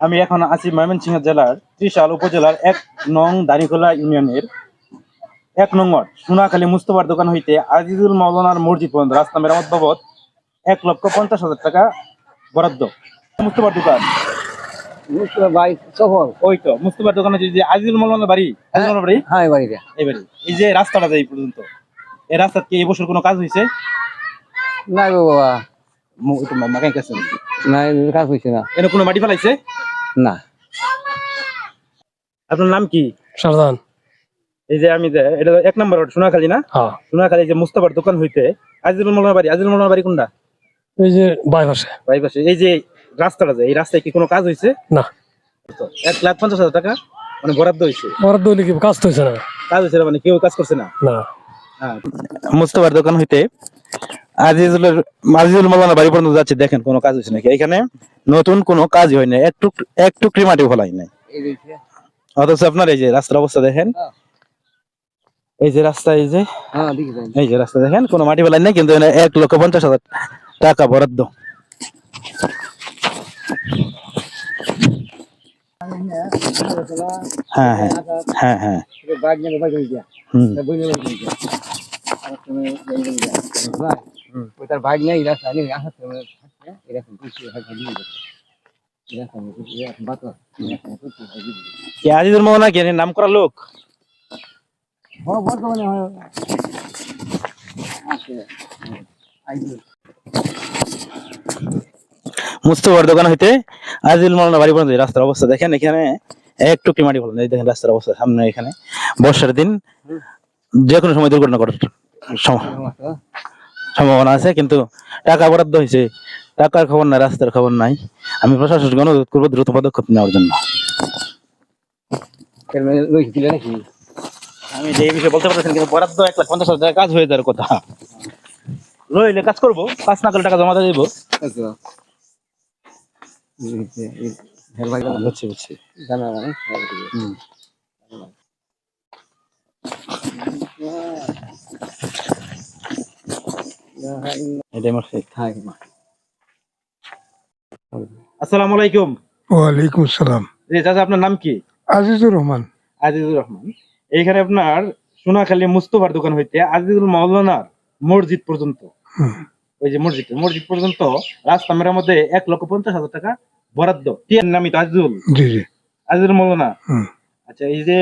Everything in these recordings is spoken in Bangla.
আমি এখন আছি ময়মনসিংহ জেলার ত্রিশাল উপজেলার এক নং দানিখোলা ইউনিয়নের এক নং ওয়ার্ড সোনাখালী মুস্তফার দোকান হইতে আজিজুল মৌলানার মসজিদ পর্যন্ত রাস্তা মেরামত বাবদ এক লক্ষ পঞ্চাশ হাজার টাকা বরাদ্দ। মুস্তফার দোকান। ভাই সফল। ওই তো মুস্তফার দোকান হচ্ছে যে আজিজুল বাড়ি আজিজুল বাড়ি? হ্যাঁ বাড়িতে এই বাড়ি। এই যে রাস্তাটা যায় এই পর্যন্ত এই রাস্তার কি কোনো কাজ হয়েছে না বাবা। মাকাই কাছে না কাজ হয়েছে না। কোনো মাটি ফেলাইছে? না। আপনার নাম কি? সারদান এই যে আমি যে এটা এক নম্বর রোড সোনাখালী না? হ্যাঁ। সোনাখালী যে মুস্তফার দোকান হইতে আজিজুল মোল্লার বাড়ি আজিজুল মোল্লার বাড়ি কোনটা? এই যে বাইপাসে ভাই পাশে এই যে রাস্তাটা যায় এই রাস্তায় কি কোনো কাজ হয়েছে না। এক লাখ পঞ্চাশ হাজার টাকা? মানে বরাদ্দ হয়েছে বরাদ্দ হইলে কি কাজ তো হয়েছে না? কাজ হয়েছে না, মানে কেউ কাজ করছে না? না। মুস্তফার দোকান হইতে আজিজুলের আজিজুল মোল্লার বাড়ি পর্যন্ত যাচ্ছে দেখেন কোনো কাজ হয়েছে নাকি? এখানে নতুন কোনো কাজ হয় না একটু একটু ক্রিমাটি ফলাই নাই। অথচ আপনার এই যে রাস্তার অবস্থা দেখেন হ্যাঁ। এই যে রাস্তা এই যে হ্যাঁ এই যে রাস্তা দেখেন কোনো মাটি ফেলাই নাই কিন্তু এক লক্ষ পঞ্চাশ হাজার টাকা বরাদ্দ। হ্যাঁ হ্যাঁ হ্যাঁ হয়ে। হুম। ওই তার বাইক নেই আসার সময় থাকছে এরকম কিছু আজিজুল মোহনা কে নাম করা লোক? হ্যাঁ বর্তমানে হয়। মুস্তফার দোকান হইতে আজিজুল মোহনা বাড়ি পর্যন্ত রাস্তার অবস্থা দেখেন এখানে একটু কি মাটি নাই দেখেন রাস্তার অবস্থা সামনে এখানে। বর্ষার দিন যে কোনো সময় দুর্ঘটনা ঘটার সম- সম্ভাবনা আছে কিন্তু টাকা বরাদ্দ হয়েছে টাকার খবর নাই রাস্তার খবর নাই আমি প্রশাসনকে অনুরোধ করব দ্রুত পদক্ষেপ নেওয়ার জন্য লইছি দিলে নাকি আমি যে বিষয়ে বলতে পারতেছেন কিন্তু বরাদ্দ এক লাখ পঞ্চাশ হাজার টাকা কাজ হয়ে যাওয়ার কথা রইলে কাজ করব কাজ না করলে টাকা জমা দিয়ে দেবো আচ্ছা বুঝছি বুঝছি জানা মানে হুম। এটাই আমার শেখ থাক মা আসসালামু আলাইকুম ওয়ালাইকুম সালাম জি চাচা আপনার নাম কি? আজিজুর রহমান। আজিজুর রহমান। এইখানে আপনার সোনাখালী মুস্তফার দোকান হইতে আজিজুল মৌলানার মসজিদ পর্যন্ত। ওই যে মসজিদ মসজিদ পর্যন্ত রাস্তা মেরামতে এক লক্ষ পঞ্চাশ হাজার টাকা বরাদ্দ। টিয়ার নামই তো আজিজুল। জি জি। আজিজুল মৌলানা হুম। আচ্ছা এই যে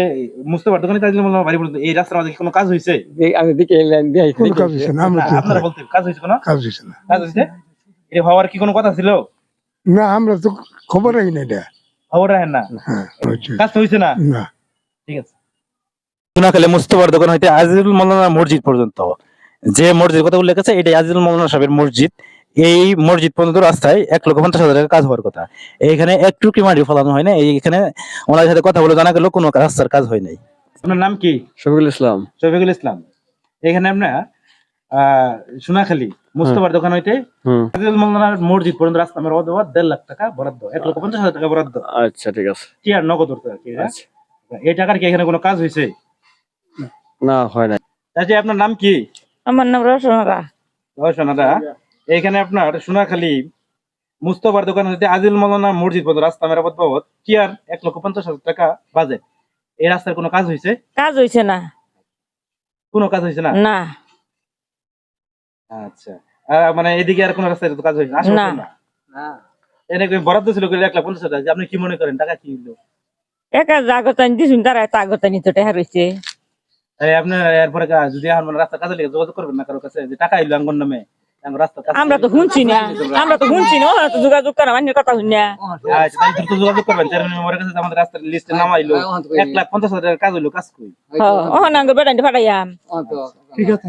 মুস্তফার দোকানে বাড়ি পর্যন্ত এই রাস্তার মধ্যে কোনো কাজ হয়েছে আমি দিকে দেই কোন কাজ হয়েছে না আমরা আপনারা বলতে কাজ হয়েছে কোনো? কাজ হয়েছে না। কাজ হয়েছে এটা হওয়ার কি কোনো কথা ছিল? না আমরা তো খবর রাখি না এটা। খবর রাখেন না? হ্যাঁ। কাজ হয়েছে না? না। ঠিক আছে। সোনাখালী মুস্তফার দোকান হইতে আজিজুল মৌলানা মসজিদ পর্যন্ত। যে মসজিদ কথা উল্লেখ আছে এটা আজিজুল মৌলানা সাহেবের মসজিদ। এই মসজিদ পর্যন্ত রাস্তায় এক লক্ষ পঞ্চাশ হাজার টাকা কাজ হওয়ার কথা। এইখানে একটু কি মাটি ফলানো হয় না এইখানে ওনাদের সাথে কথা বলে জানা গেল কোনো রাস্তার কাজ হয় নাই। আপনার নাম কি? শফিকুল ইসলাম। শফিকুল ইসলাম। এখানে আপনার আহ সোনাখালী মুস্তফার দোকান হইতে মৌলানার মসজিদ পর্যন্ত রাস্তা আমার বাবদ দেড় লাখ টাকা বরাদ্দ এক লক্ষ পঞ্চাশ হাজার টাকা বরাদ্দ। আচ্ছা ঠিক আছে। কি আর নগদ হ্যাঁ? এই টাকার কি এখানে কোনো কাজ হয়েছে না হয় না চাচি আপনার নাম কি? আমার নাম রসনারা সোনাদা এখানে আপনার সোনাখালী মুস্তফার দোকান হতে আজিল মৌলানা মসজিদ পর্যন্ত রাস্তা মেরামত বাবদ। কি আর এক লক্ষ পঞ্চাশ হাজার টাকা বাজেট এই রাস্তার কোনো কাজ হয়েছে? কাজ হইছে না। কোনো কাজ হয়েছে না? না। আচ্ছা। মানে এদিকে আর কোনো রাস্তায় কাজ হয়েছে না। না। না। এনে কি বরাদ্দ ছিল করে এক লাখ পঞ্চাশ হাজার। আপনি কি মনে করেন টাকা কি হলো একা জাগতানি দিছুন তারা তাগতানি তো টেহার হইছে তাই আপনি এরপরে যদি এখন মানে রাস্তা কাজে লেগে যোগাযোগ করবেন না কারও কাছে যে টাকা এলো আঙ্গন নামে আমরা তো শুনছি না। আমরা তো শুনছি না ওরা তো যোগাযোগ করা মানে কথা শুনি না। তাই দ্রুত যোগাযোগ করবেন। চেয়ারম্যান মেম্বারের কাছে যে আমাদের রাস্তার লিস্টে নামাইলো এক লাখ পঞ্চাশ হাজার কাজ হইল কাজ করি। ও না ফাটাইয়াম ঠিক আছে